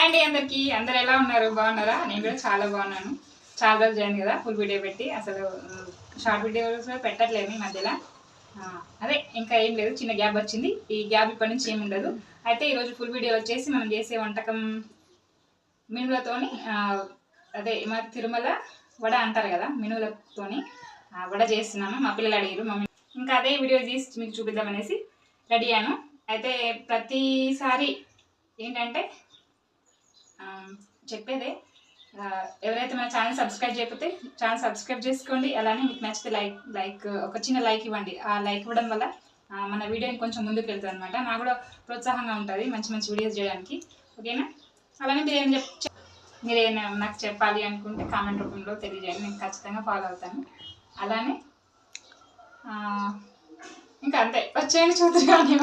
Hi అండి అందరికి. అందరు ఎలా ఉన్నారు? బాగున్నారా? నేను కూడా చాలా బాగున్నాను. చాలా రోజులు అయింది కదా ఫుల్ వీడియో పెట్టి. అసలు uh, షార్ట్ వీడియోస్ పెట్టట్లేదు ఈ మధ్యలో. అదే ఇంకా ఏం లేదు చిన్న గ్యాప్ వచ్చింది. ఈ గ్యాప్ ఇప్పటి నుంచి ఏమి ఉండదు. అయితే ఈరోజు ఫుల్ వీడియో వచ్చేసి మనం చేసే వంటకం మినులతోని అదే మా తిరుమల వడ అంటారు కదా మినులతోని వడ చేస్తున్నాను మా పిల్లలు అడిగారు మమ్మీ ఇంకా అదే వీడియో తీసి మీకు చూపిద్దామనేసి రెడీ అయ్యాను. అయితే ప్రతిసారి ఏంటంటే చెప్పేదే. ఎవరైతే మన ఛానల్ సబ్స్క్రైబ్ చేయకపోతే ఛానల్ సబ్స్క్రైబ్ చేసుకోండి. అలానే మీకు నచ్చితే లైక్ లైక్ ఒక చిన్న లైక్ ఇవ్వండి. ఆ లైక్ ఇవ్వడం వల్ల మన వీడియోని కొంచెం ముందుకు వెళ్తుంది అనమాట నాకు కూడా ప్రోత్సాహంగా ఉంటుంది మంచి మంచి వీడియోస్ చేయడానికి. ఓకేనా? అలానే మీరు ఏం చెప్ మీరు ఏమైనా నాకు చెప్పాలి అనుకుంటే కామెంట్ రూపంలో తెలియజేయండి. నేను ఖచ్చితంగా ఫాలో అవుతాను. అలానే ఇంకా అంతే. వచ్చేయండి చూద్దాం కానీ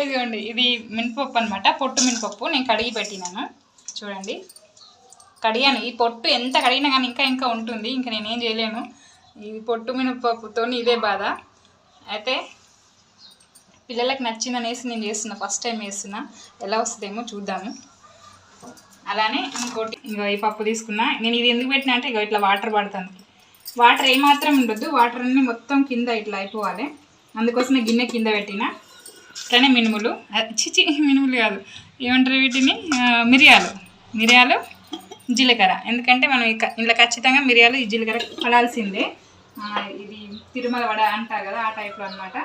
ఇదిగోండి ఇది మినపప్పు అనమాట పొట్టు మినపప్పు నేను కడిగి పెట్టినాను. చూడండి. కడిగాను. ఈ పొట్టు ఎంత కడిగినా కానీ ఇంకా ఇంకా ఉంటుంది. ఇంకా నేనేం చేయలేను. ఈ పొట్టు మినపప్పుతో ఇదే బాధ. అయితే పిల్లలకు నచ్చిందనేసి నేను చేస్తున్నా. ఫస్ట్ టైం చేస్తున్నా. ఎలా వస్తుందేమో చూద్దాము. అలానే ఇంకోటి ఇంకో ఈ పప్పు తీసుకున్నా. నేను ఇది ఎందుకు పెట్టినా అంటే ఇగో ఇట్లా వాటర్ పడుతుంది. వాటర్ ఏమాత్రం ఉండొద్దు. వాటర్ అన్నీ మొత్తం కింద ఇట్లా అయిపోవాలి. అందుకోసమే గిన్నె కింద పెట్టిన. అట్లనే మినుములు చిచి మినుములు కాదు. ఏమంటారు వీటిని? మిరియాలు. మిరియాలు జీలకర్ర. ఎందుకంటే మనం ఇక ఇంట్లో ఖచ్చితంగా మిరియాలు ఈ జీలకర్ర పడాల్సిందే. ఇది తిరుమల వడ అంటారు కదా ఆ టైప్లో అనమాట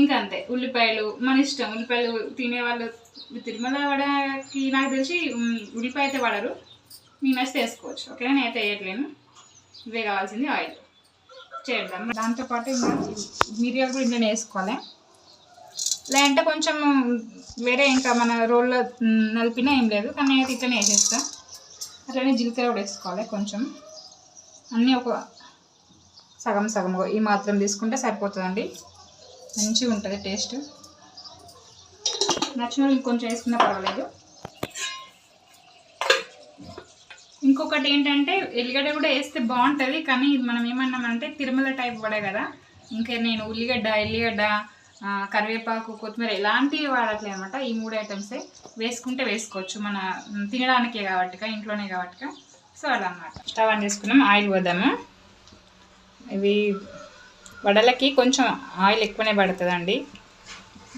ఇంకా అంతే. ఉల్లిపాయలు మన ఇష్టం. ఉల్లిపాయలు తినేవాళ్ళు తిరుమల వడకి నాకు తెలిసి ఉల్లిపాయ అయితే పడరు. మీ నచ్చితే వేసుకోవచ్చు. ఓకేనా? నేనైతే వేయట్లేను. ఇవే కావాల్సింది ఆయిల్. చేద్దాం. దాంతోపాటు మిరియాలు కూడా ఇంట్లోనే వేసుకోవాలి. లేదంటే కొంచెం వేరే ఇంకా మన రోల్లో నలిపినా ఏం లేదు కానీ నేనైతే ఇట్లనే వేసేస్తా. అట్లనే జీలకర్ర కూడా వేసుకోవాలి కొంచెం. అన్నీ ఒక సగం సగం ఈ మాత్రం తీసుకుంటే సరిపోతుందండి. మంచిగా ఉంటుంది టేస్ట్. నచ్చిన వాళ్ళు ఇంకొంచెం వేసుకున్నా పర్వాలేదు. ఇంకొకటి ఏంటంటే ఎల్లిగడ్డ కూడా వేస్తే బాగుంటుంది కానీ ఇది మనం ఏమన్నామంటే తిరుమల టైప్ పడే కదా. ఇంకా నేను ఉల్లిగడ్డ ఎల్లిగడ్డ కరివేపాకు కొత్తిమీర ఇలాంటివి వాడట్లే అనమాట ఈ మూడు ఐటమ్సే వేసుకుంటే వేసుకోవచ్చు. మన తినడానికే కాబట్టి ఇంట్లోనే కాబట్టి సో అలా అనమాట స్టవ్ ఆన్ చేసుకున్నాం. ఆయిల్ పోద్దాము ఇవి వడలకి కొంచెం ఆయిల్ ఎక్కువనే పడుతుందండి.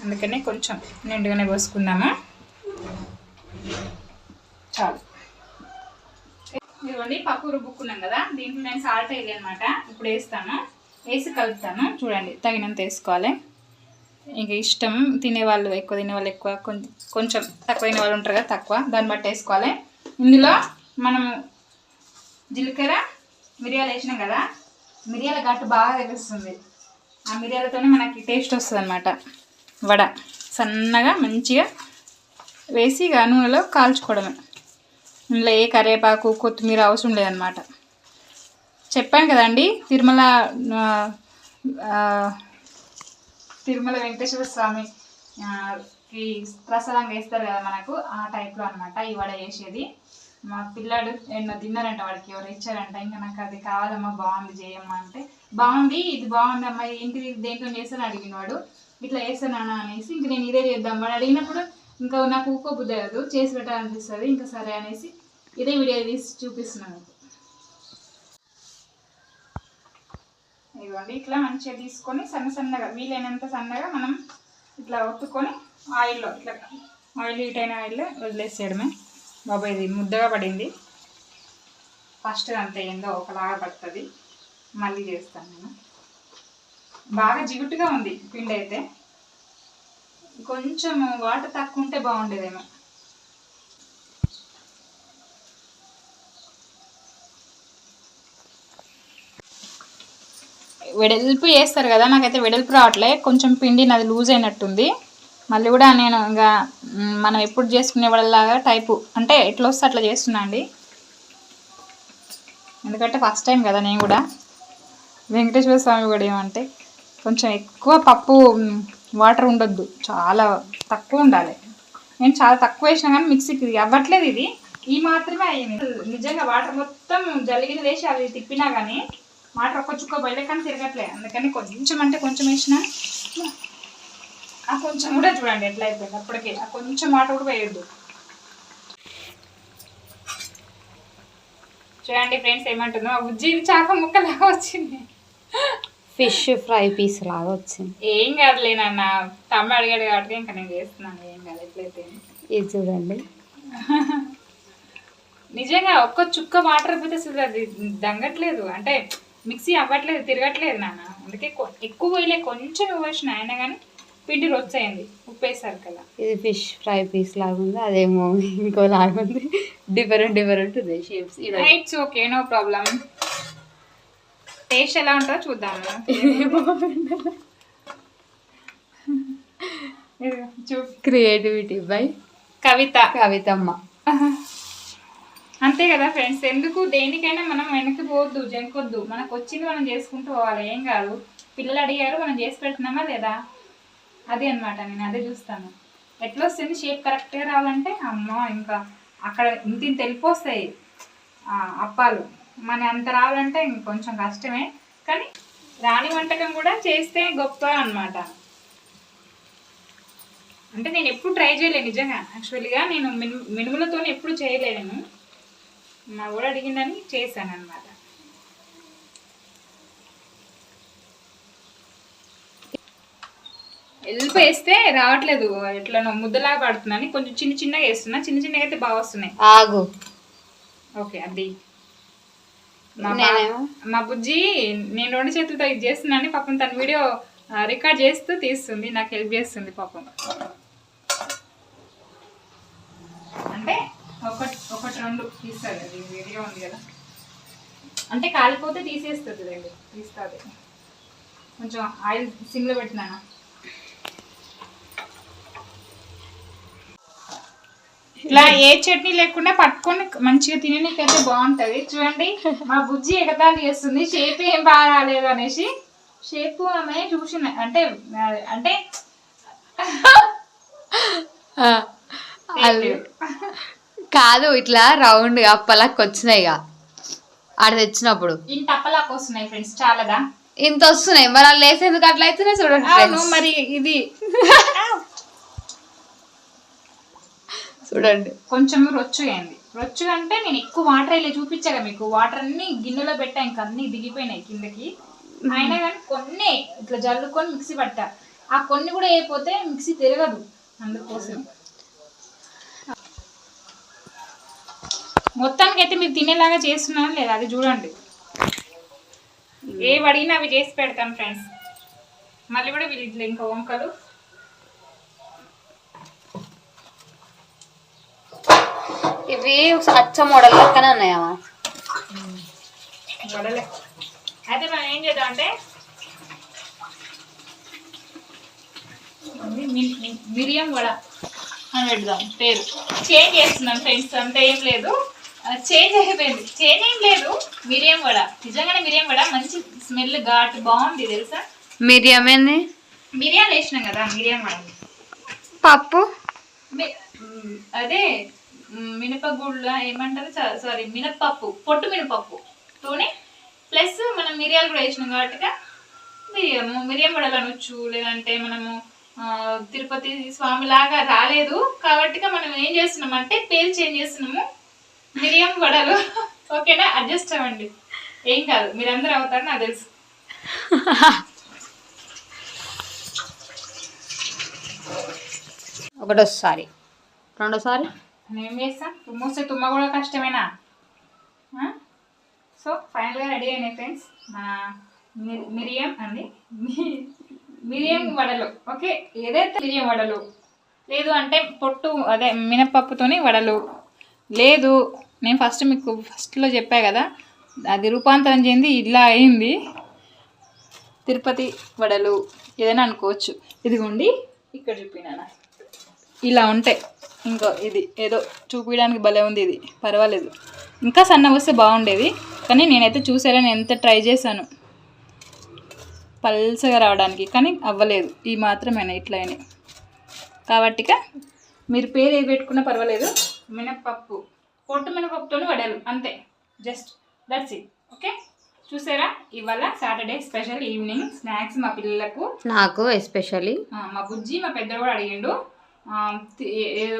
అందుకనే కొంచెం నిండుగానే పోసుకుందాము చాలు. ఇదిగోండి పప్పు రుబ్బుకున్నాం కదా. దీంట్లో నేను సాల్ట్ వేయాలి అనమాట ఇప్పుడు వేస్తాను. వేసి కలుపుతాను. చూడండి తగినంత వేసుకోవాలి. ఇంకా ఇష్టం తినేవాళ్ళు ఎక్కువ తినేవాళ్ళు ఎక్కువ కొంచెం కొంచెం తక్కువ తినే వాళ్ళు ఉంటారు కదా తక్కువ. దాన్ని బట్టి వేసుకోవాలి. ఇందులో మనం జీలకర్ర మిరియాలు వేసినాం కదా మిరియాల ఘాటు బాగా తెలుస్తుంది. ఆ మిరియాలతోనే మనకి టేస్ట్ వస్తుంది అనమాట వడ సన్నగా మంచిగా వేసి ఇక నూనెలో కాల్చుకోవడమే. ఇందులో ఏ కరివేపాకు కొత్తిమీర అవసరం లేదనమాట చెప్పాను కదండి తిరుమల తిరుమల వెంకటేశ్వర స్వామి కి ఈ ప్రసాదంగా వేస్తారు కదా మనకు ఆ టైప్లో అనమాట ఈ వడ చేసేది. మా పిల్లాడు ఎన్నో తిన్నారంట వాడికి ఎవరు ఇచ్చారంట ఇంకా నాకు అది కావాలమ్మా బాగుంది చేయమ్మా అంటే బాగుంది ఇది బాగుంది అమ్మా ఏంటిది దేంట్లో చేస్తాను అడిగిన వాడు. ఇట్లా చేస్తానా అనేసి ఇంక నేను ఇదే చేద్దాం. వాడు అడిగినప్పుడు ఇంకా నాకు ఊకో బుద్ధి కాదు చేసి పెట్టాలనిపిస్తుంది ఇంకా సరే అనేసి ఇదే వీడియో తీసి చూపిస్తున్నాను ఇదిగోండి ఇట్లా మంచిగా తీసుకొని సన్న సన్నగా వీలైనంత సన్నగా మనం ఇట్లా ఒత్తుకొని ఆయిల్లో ఇట్లా ఆయిల్ హీట్ అయిన ఆయిల్లో వదిలేసేయడమే. బాబా ఇది ముద్దగా పడింది. ఫస్ట్ అంత ఏందో ఒకలాగా పడుతుంది. మళ్ళీ చేస్తాను నేను. బాగా జిగుటుగా ఉంది పిండి అయితే. కొంచెం వాటర్ తక్కువ ఉంటే బాగుండేదేమో. వెడల్పు చేస్తారు కదా నాకైతే వెడల్పు రావట్లే. కొంచెం పిండి నాది లూజ్ అయినట్టుంది. మళ్ళీ కూడా నేను ఇంకా మనం ఎప్పుడు చేసుకునే వాళ్ళలాగా టైపు అంటే ఎట్లా వస్తే అట్లా చేస్తున్నా అండి. ఎందుకంటే ఫస్ట్ టైం కదా నేను కూడా. వెంకటేశ్వర స్వామి కూడా ఏమంటే కొంచెం ఎక్కువ పప్పు వాటర్ ఉండొద్దు. చాలా తక్కువ ఉండాలి. నేను చాలా తక్కువ వేసినా కానీ మిక్సీకి ఇది అవ్వట్లేదు ఇది. ఈ మాత్రమే అయ్యింది. నిజంగా వాటర్ మొత్తం జలిగిన వేసి అవి తిప్పినా కానీ వాటర్ ఒక్క చుక్క బయట కానీ తిరగట్లే. అందుకని కొంచెం అంటే కొంచెం వేసిన ఆ కొంచెం కూడా చూడండి ఎట్లా అయిపోయింది అప్పటికే. ఆ కొంచెం మాట కూడా వేయద్దు. చూడండి ఫ్రెండ్స్ ఏమంటుందో. ఇది చాక ముక్కలాగా వచ్చింది. ఫిష్ ఫ్రై పీస్ లాగా వచ్చింది. ఏం కాదులే నాన్న. తమ్ముడు అడిగాడు కాబట్టి ఇంకా నేను చేస్తున్నాను. ఏం కాదు ఎట్లయితే. ఇది చూడండి. నిజంగా ఒక్క చుక్క వాటర్ పోతే అసలు అది దంగట్లేదు. అంటే మిక్సీ అవ్వట్లేదు తిరగట్లేదు నాన్న. అందుకే ఎక్కువ పోయలే కొంచెం పోసిన అయినా కానీ పిండి రొచ్చయింది. ఉప్పు వేసారు కదా. ఇది ఫిష్ ఫ్రై పీస్ లాగా ఉంది అదేమో ఇంకో లాగా ఉంది డిఫరెంట్ డిఫరెంట్ ఉంది shapes. It's okay no problem taste ఎలా ఉంటుందో చూద్దాము క్రియేటివిటీ బై కవిత. కవితమ్మ. అంతే కదా ఫ్రెండ్స్ ఎందుకు దేనికైనా మనం వెనక్కి పోవద్దు జంకొద్దు. మనకు వచ్చింది మనం చేసుకుంటూ పోవాలి ఏం కాదు. పిల్లలు అడిగారు మనం చేసి పెడుతున్నామా లేదా? అదే అన్నమాట నేను అదే చూస్తాను. ఎట్లా వస్తుంది షేప్ కరెక్ట్గా రావాలంటే అమ్మో ఇంకా అక్కడ ఇంత ఇంత వెళ్ళిపోస్తాయి అప్పాలు. మన అంత రావాలంటే ఇంకొంచెం కష్టమే. కానీ రాని వంటకం కూడా చేస్తే గొప్ప అన్నమాట. అంటే నేను ఎప్పుడు ట్రై చేయలేదు నిజంగా. యాక్చువల్గా నేను మిను మినుములతో ఎప్పుడు చేయలేను మా కూడా అడిగిందని చేశాను అనమాట ఎల్లిపి వేస్తే రావట్లేదు ఎట్లనో ముద్దలాగా పడుతుందని కొంచెం చిన్న చిన్నగా వేస్తున్నా చిన్న చిన్నగా అయితే బాగా వస్తున్నాయి. ఆగు. ఓకే అది. మా బుజ్జి నేను రెండు చేతులతో ఇది చేస్తున్నాను పాపం తన వీడియో రికార్డ్ చేస్తూ తీస్తుంది నాకు హెల్ప్ చేస్తుంది పాపం అంటే ఒకటి ఒకటి రెండు తీస్తుంది అది వీడియో ఉంది కదా. అంటే కాలిపోతే తీసేస్తుంది రండి తీస్తుంది. కొంచెం ఆయిల్ సిమ్లో పెట్టినాను ఇట్లా ఏ చట్నీ లేకుండా పట్టుకొని మంచిగా తిననీకైతే బాగుంటది. చూడండి మా బుజ్జి ఎగతాళి చేస్తుంది. షేప్ ఏం బాగా రాలేదు అనేసి. షేప్ ఆమె చూసిన అంటే ఆ, అంటే కాదు ఇట్లా రౌండ్ అప్పలాకి వచ్చినాయి ఇక. ఆడ తెచ్చినప్పుడు. ఇంత అప్పలాకు వస్తున్నాయి ఫ్రెండ్స్ చాలాదా? ఇంత వస్తున్నాయి. మరి వాళ్ళు వేసేందుకు అట్లా అయితేనే చూడండి friends. మరి ఇది. చూడండి. కొంచెం రొచ్చుగా అయింది రొచ్చుగా అంటే నేను ఎక్కువ వాటర్ ఇలా చూపించాగా మీకు. వాటర్ అన్ని గిన్నెలో పెట్టా ఇంకా అన్ని దిగిపోయినాయి కిందకి. అయినా కానీ కొన్ని ఇట్లా జల్లుకొని మిక్సీ పట్టా. ఆ కొన్ని కూడా అయిపోతే మిక్సీ తిరగదు అందుకోసం. మొత్తానికి అయితే మీరు తినేలాగా చేస్తున్నాను లేదా? అది చూడండి. ఏ అడిగినా అవి చేసి పెడతాను ఫ్రెండ్స్. మళ్ళీ కూడా వీళ్ళు ఇంకా వంకలు. ఇవి అచ్చ మోడల్ లెక్కనే ఉన్నాయమ్మా వడలే అయితే మనం ఏం చేద్దాం అంటే మిరియం వడ అని పెడదాం. పేరు. చేంజ్ చేస్తున్నాం ఫ్రెండ్స్ అంత ఏం లేదు. చేంజ్ అయిపోయింది. చేంజ్ ఏం లేదు. మిరియం వడ. నిజంగానే మిరియం వడ మంచి స్మెల్ ఘాట్ బాగుంది తెలుసా? మిరియం ఏంది? మిరియాలు వేసినాం కదా మిరియం వడ. పప్పు? అదే మినపగుళ్ళ ఏమంటారు? సారీ మినపప్పు పొట్టు మినపప్పు తోనే ప్లస్ మనం మిరియాలు కూడా వేసినాం కాబట్టి మిరియాము మిరియం వడలు అనొచ్చు లేదంటే మనము తిరుపతి స్వామి లాగా రాలేదు. కాబట్టి మనం ఏం చేస్తున్నాం అంటే పేరు చేంజ్ చేస్తున్నాము. మిరియం వడలు ఓకేనా? అడ్జస్ట్ అవ్వండి. ఏం కాదు. మీరందరూ అవుతారు నాకు తెలుసు. ఒకటోసారి. రెండోసారి? మనం ఏం చేస్తాం తుమ్మొస్తే తుమ్మ కూడా కష్టమేనా? సో ఫైనల్గా రెడీ అయినాయి ఫ్రెండ్స్. మన మిరి- మిరియం అండి మీ- మిరియం వడలు. ఓకే? ఏదైతే మిరియం వడలు లేదు అంటే పొట్టు అదే మినపప్పుతోని వడలు. లేదు నేను ఫస్ట్ మీకు ఫస్ట్లో చెప్పా కదా అది రూపాంతరం చెంది ఇలా అయింది. తిరుపతి వడలు ఏదైనా అనుకోవచ్చు. ఇదిగోండి ఇక్కడ చూపినా ఇలా ఉంటాయి ఇంకో ఇది ఏదో చూపించడానికి భలే ఉంది ఇది పర్వాలేదు. ఇంకా సన్న వస్తే బాగుండేది కానీ నేనైతే చూసారని ఎంత ట్రై చేశాను. పల్సగా రావడానికి కానీ అవ్వలేదు ఈ మాత్రమేనా ఇట్లా అయినాయి మీరు పేరు ఏది పెట్టుకున్నా పర్వాలేదు. మినప్పప్పు పొట్టు మినపప్పుతోని వడలు అంతే. జస్ట్ దట్స్ ఇట్ ఓకే చూసారా? ఇవాళ సాటర్డే స్పెషల్ ఈవినింగ్ స్నాక్స్ మా పిల్లలకు. నాకు ఎస్పెషల్లీ మా బుజ్జి మా పెద్ద కూడా అడిగిండు.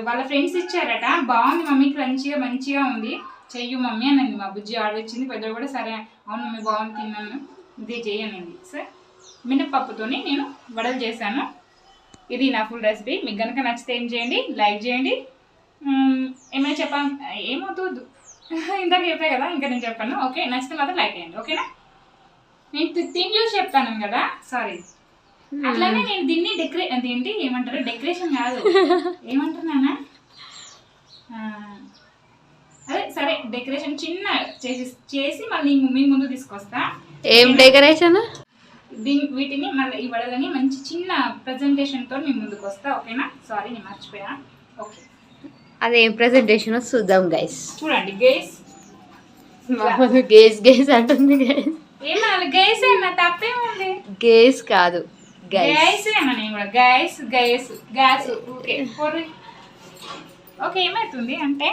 వాళ్ళ ఫ్రెండ్స్ ఇచ్చారట. బాగుంది మమ్మీ క్రంచిగా మంచిగా ఉంది. చెయ్యు మమ్మీ అనింది మా బుజ్జి. ఆర్డర్ ఇచ్చింది పెద్ద కూడా సరే. అవును మమ్మీ బాగుంది తిన్నాను. ఇదే చేయనండి సార్. మినపప్పుతోని నేను వడలు చేశాను. ఇది నా ఫుల్ రెసిపీ మీకు కనుక నచ్చితే ఏం చేయండి? లైక్ చేయండి. ఏమైనా చెప్పాలి ఏమవుతుంది ఇందాక చెప్పే కదా ఇంకా నేను చెప్పాను. ఓకే నచ్చితే మాత్రం లైక్ చేయండి. ఓకేనా? నేను తిని చూసి చెప్తాను కదా. సారీ అట్లానే నేను దీన్ని డెకరే అదేంటి? ఏమంటారు? డెకరేషన్ కాదు. ఏమంటారు నాన్న? ఆ, అదే సరే డెకరేషన్ చిన్న చేసి చేసి మళ్ళీ మీ ముందు తీసుకొస్తా. ఏం డెకరేషన్ దీని వీటిని మళ్ళీ ఈ వడలని మంచి చిన్న presentation తో మీ ముందుకు వస్తా ఓకేనా? సారీ నేను మర్చిపోయా. ఓకే. అదేం ప్రెజెంటేషన్ చూద్దాం గైస్ చూడండి గేస్ గేస్ గేస్ అంటుంది గైస్ గైస్ అన్న తప్పేముంది? గేస్ కాదు guys guys guys gas okay ఏమవుతుంది అంటే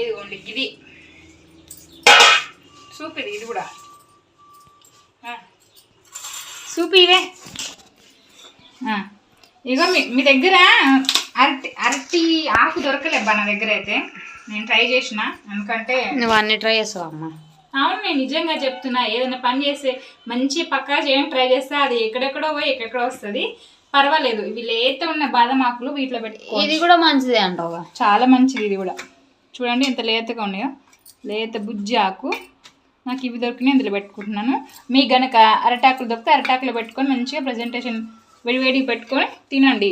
ఇదిగోండి ఇది. సూప్ ఇది ఇది కూడా. సూప్ ఇదే. ఇగో మీ మీ దగ్గర అరటి అరటి ఆకు దొరకలేబ్బా నా దగ్గర అయితే. నేను ట్రై చేసిన ఎందుకంటే నువ్వు అన్ని ట్రై చేస్తావు అమ్మ? అవును నేను నిజంగా చెప్తున్నా ఏదైనా పని చేస్తే మంచి పక్కా చేయడం ట్రై చేస్తే అది ఎక్కడెక్కడో పోయి ఎక్కడెక్కడో వస్తుంది. పర్వాలేదు ఇవి లేత ఉన్న బాదం ఆకులు వీటిలో పెట్టుకో ఇది కూడా మంచిదే అంటావా చాలా మంచిది ఇది కూడా. చూడండి ఎంత లేతగా ఉన్నాయో. లేత బుజ్జి ఆకు. నాకు ఇవి దొరికినాయి ఇందులో పెట్టుకుంటున్నాను. మీకు గనక అరటాకులు దొరికితే అరటాకులు పెట్టుకొని మంచిగా ప్రజెంటేషన్ వేడివేడికి పెట్టుకొని తినండి.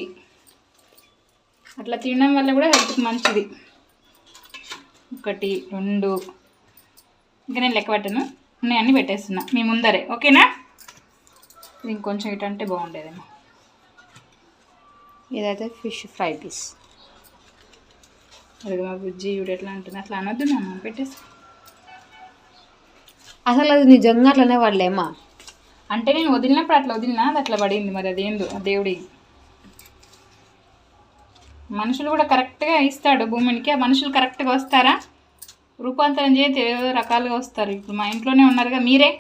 అట్లా తినడం వల్ల కూడా హెల్త్కి మంచిది. ఒకటి రెండు. ఇంకా నేను లెక్క పెట్టను. నేను అన్నీ పెట్టేస్తున్నా. మీ ముందరే. ఓకేనా? ఇది ఇంకొంచెం ఇటు అంటే బాగుండేదేమో. ఇదైతే ఫిష్ ఫ్రై పీస్. అది మా బుజ్జి చూడు ఎట్లా అంటుంది అట్లా అనొద్దు నాన్న పెట్టేసి అసలు అది నిజంగా అట్లనే వాళ్ళేమా అంటే నేను వదిలినప్పుడు అట్లా వదిలినా అది అట్లా పడింది. మరి అదేందో ఆ దేవుడి మనుషులు కూడా కరెక్ట్గా ఇస్తాడు భూమినికి ఆ మనుషులు కరెక్ట్గా వస్తారా? రూపాంతరం చేస్తే ఏదో రకాలుగా వస్తారు. ఇప్పుడు మా ఇంట్లోనే ఉన్నారుగా మీరే?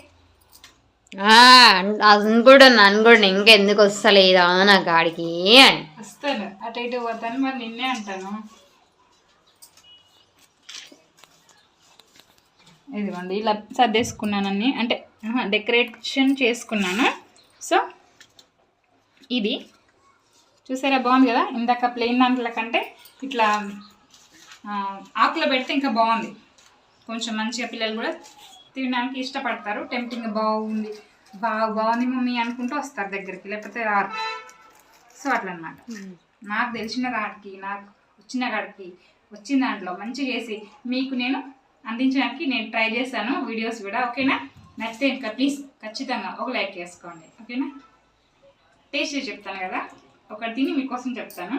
అనుకుంటున్నా అనుకోండి ఇంకెందుకు వస్తలేదా నా గాడికి అని. వస్తారు అటు ఇటు పోతాను మరి నిన్నే అంటాను. ఇదిగోండి ఇలా సర్దేసుకున్నానని అంటే డెకరేషన్ చేసుకున్నాను. సో ఇది. చూసారా? బాగుంది కదా? ఇందాక ప్లెయిన్ దాంట్లో కంటే ఇట్లా ఆకులో పెడితే ఇంకా బాగుంది. కొంచెం మంచిగా పిల్లలు కూడా తినడానికి ఇష్టపడతారు. టెంప్టింగ్ బాగుంది. బాగా బాగుంది మమ్మీ అనుకుంటూ వస్తారు దగ్గరికి లేకపోతే రారు. సో అట్లా అనమాట నాకు తెలిసిన కాడికి నాకు వచ్చిన కాడికి వచ్చిన దాంట్లో మంచి చేసి మీకు నేను అందించడానికి నేను ట్రై చేశాను వీడియోస్ కూడా ఓకేనా? నచ్చితే ఇంకా ప్లీజ్ ఖచ్చితంగా ఒక లైక్ చేసుకోండి ఓకేనా? టేస్ట్ చెప్తాను కదా? ఒకటి తిని మీకోసం చెప్తాను.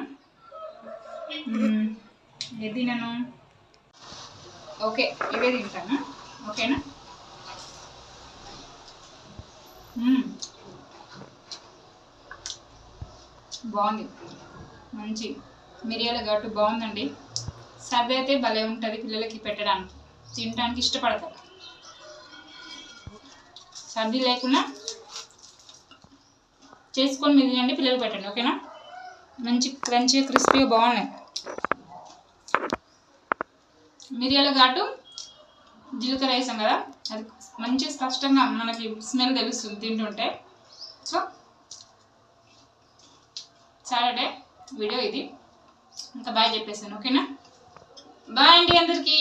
ఏది తినను? ఓకే ఇవే తింటాను. ఓకేనా? బాగుంది. మంచి మిరియాల ఘాటు బాగుందండి. సర్ది అయితే భలే ఉంటుంది పిల్లలకి పెట్టడానికి. తినడానికి ఇష్టపడతారు. సర్ది లేకుండా చేసుకొని మీరు పిల్లలు పెట్టండి ఓకేనా? మంచి క్రంచీగా క్రిస్పీగా బాగున్నాయి. మిరియాల ఘాటు జీలకర్ర వేసాం కదా? అది మంచి స్పష్టంగా మనకి స్మెల్ తెలుస్తుంది తింటుంటే. సో సాటర్డే వీడియో ఇది. ఇంకా బాయ్ చెప్పేసాను ఓకేనా? బాయ్ అండి అందరికీ.